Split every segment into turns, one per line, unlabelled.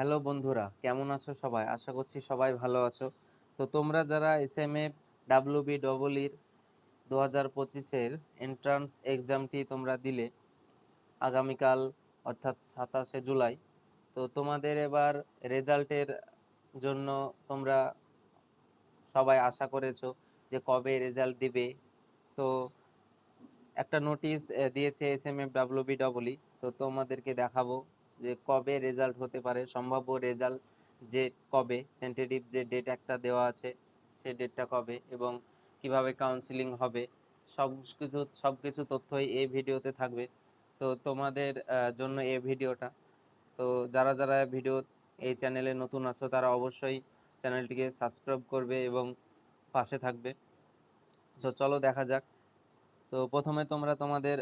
Hello বন্ধুরা, কেমন আছো সবাই? আশা করছি সবাই ভালো আছো। তো তোমরা যারা S M F W B double ইর দু হাজার পঁচিশের এন্ট্রান্স এক্সামটি তোমরা দিলে আগামীকাল, অর্থাৎ সাতাশে জুলাই, তো তোমাদের এবার রেজাল্টের জন্য তোমরা সবাই আশা করেছ যে কবে রেজাল্ট দিবে। তো একটা নোটিশ দিয়েছে S M F W B double E তো তোমাদেরকে দেখাবো। যে কবে রেজাল্ট হতে পারে, সম্ভাব্য রেজাল্ট যে কবে টেন্টেটিভ যে ডেট একটা দেওয়া আছে সেই ডেটটা কবে এবং কীভাবে কাউন্সিলিং হবে, সব কিছু সব কিছু তথ্যই এই ভিডিওতে থাকবে। তো তোমাদের জন্য এই ভিডিওটা তো যারা যারা ভিডিও এই চ্যানেলে নতুন আছো, তারা অবশ্যই চ্যানেলটিকে সাবস্ক্রাইব করবে এবং পাশে থাকবে। তো চলো দেখা যাক। তো প্রথমে তোমরা তোমাদের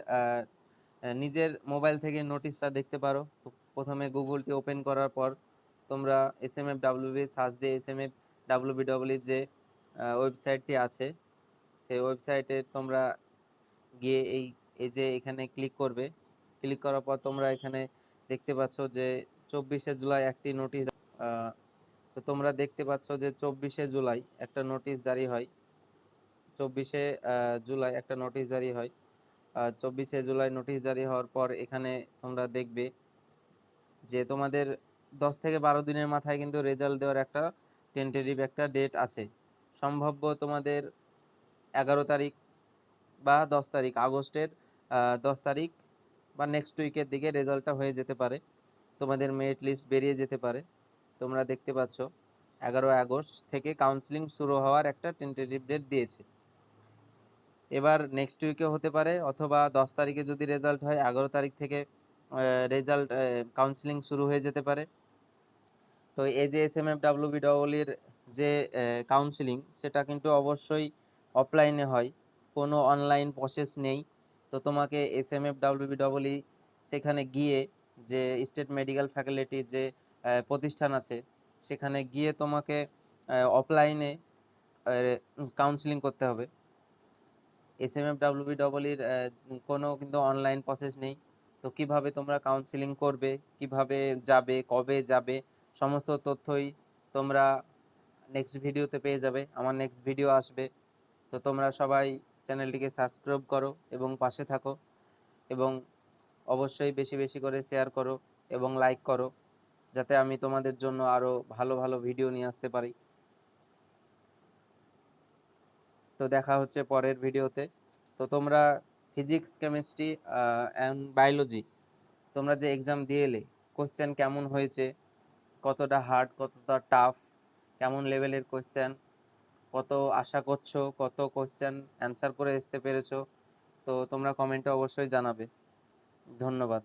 নিজের মোবাইল থেকে নোটিশটা দেখতে পারো। প্রথমে গুগলটি ওপেন করার পর তোমরা S M F W B search দিয়ে S M F W B W যে ওয়েবসাইটটি আছে, সেই ওয়েবসাইটে তোমরা গিয়ে এই এই যে এখানে ক্লিক করবে। ক্লিক করার পর তোমরা এখানে দেখতে পাচ্ছ যে চব্বিশে জুলাই একটি নোটিশ তো তোমরা দেখতে পাচ্ছ যে চব্বিশে জুলাই একটা নোটিশ জারি হয়। চব্বিশে জুলাই একটা নোটিশ জারি হয়। চব্বিশে জুলাই নোটিশ জারি হওয়ার পর এখানে তোমরা দেখবে যে তোমাদের দশ থেকে বারো দিনের মাথায় কিন্তু রেজাল্ট দেওয়ার একটা টেন্টেটিভ একটা ডেট আছে। সম্ভাব্য তোমাদের এগারো তারিখ বা দশ তারিখ, আগস্টের দশ তারিখ বা নেক্সট উইকের দিকে রেজাল্টটা হয়ে যেতে পারে। তোমাদের মেরিট লিস্ট বেরিয়ে যেতে পারে। তোমরা দেখতে পাচ্ছ, এগারো আগস্ট থেকে কাউন্সিলিং শুরু হওয়ার একটা টেন্টেটিভ ডেট দিয়েছে। এবার নেক্সট উইকে হতে পারে, অথবা দশ তারিখে যদি রেজাল্ট হয়, এগারো তারিখ থেকে রেজাল্ট কাউন্সিলিং শুরু হয়ে যেতে পারে। তো এই যে S M F W B ডবলির যে কাউন্সিলিং সেটা কিন্তু অবশ্যই অফলাইনে হয়। কোনো অনলাইন প্রসেস নেই। তো তোমাকে S M F W B double E সেখানে গিয়ে যে স্টেট মেডিকেল ফ্যাকাল্টি যে প্রতিষ্ঠান আছে, সেখানে গিয়ে তোমাকে অফলাইনে কাউন্সিলিং করতে হবে। S M F W B ডবলির কোনো কিন্তু অনলাইন প্রসেস নেই। তো কীভাবে তোমরা কাউন্সিলিং করবে, কীভাবে যাবে, কবে যাবে, সমস্ত তথ্যই তোমরা নেক্সট ভিডিওতে পেয়ে যাবে, আমার নেক্সট ভিডিও আসবে। তো তোমরা সবাই চ্যানেলটিকে সাবস্ক্রাইব করো এবং পাশে থাকো এবং অবশ্যই বেশি বেশি করে শেয়ার করো এবং লাইক করো, যাতে আমি তোমাদের জন্য আরও ভালো ভালো ভিডিও নিয়ে আসতে পারি। তো দেখা হচ্ছে পরের ভিডিওতে তো তোমরা ফিজিক্স কেমিস্ট্রি অ্যান্ড বায়োলজি তোমরা যে এক্সাম দিয়ে এলে কোশ্চেন কেমন হয়েছে, কতটা হার্ড কতটা টাফ কেমন লেভেলের কোয়েশ্চেন কত আশা করছ, কত কোয়েশ্চেন অ্যান্সার করে আসতে পেরেছ, তো তোমরা কমেন্টে অবশ্যই জানাবে। ধন্যবাদ।